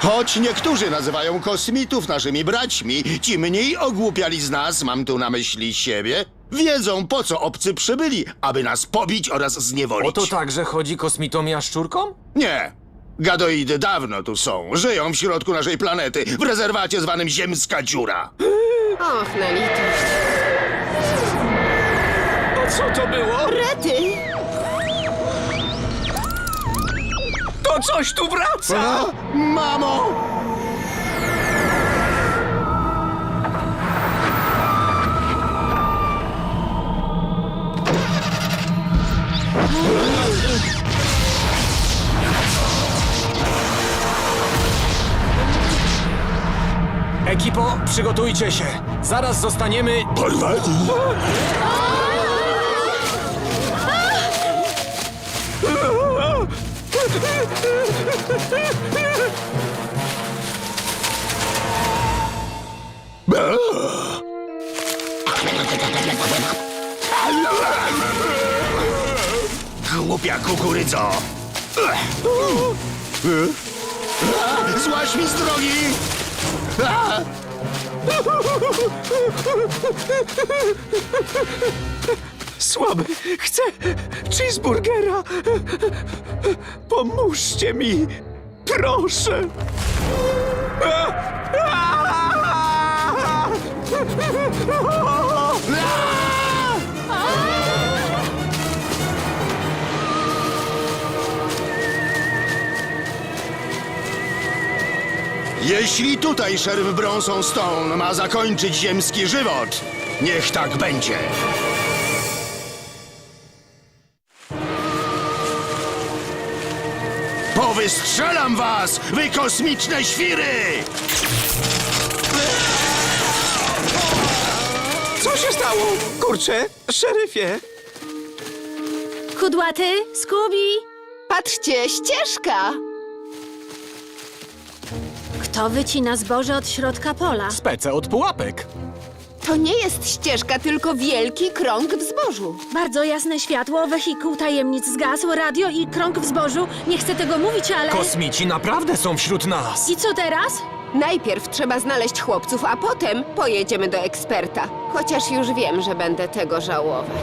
Choć niektórzy nazywają kosmitów naszymi braćmi, ci mniej ogłupiali z nas, mam tu na myśli siebie, wiedzą po co obcy przybyli, aby nas pobić oraz zniewolić. O to także chodzi kosmitom jaszczurkom? Nie. Gadoidy dawno tu są. Żyją w środku naszej planety, w rezerwacie zwanym Ziemska Dziura. Och, na litość. A co to było? Rety! Coś tu wraca! Mamo! Ekipo, przygotujcie się. Zaraz zostaniemy... Głupia kukurydzo! Złaś mi z drogi! Słaby, chcę cheeseburgera. Pomóżcie mi, proszę. Jeśli tutaj szeryf Bronson Stone ma zakończyć ziemski żywot, niech tak będzie. Powystrzelam was, wy kosmiczne świry! Co się stało? Kurczę, szeryfie. Kudłaty, Skubi! Patrzcie, ścieżka! Kto wycina zboże od środka pola? Spece od pułapek. To nie jest ścieżka, tylko wielki krąg w zbożu. Bardzo jasne światło, wehikuł tajemnic zgasł, radio i krąg w zbożu. Nie chcę tego mówić, ale... Kosmici naprawdę są wśród nas. I co teraz? Najpierw trzeba znaleźć chłopców, a potem pojedziemy do eksperta. Chociaż już wiem, że będę tego żałować.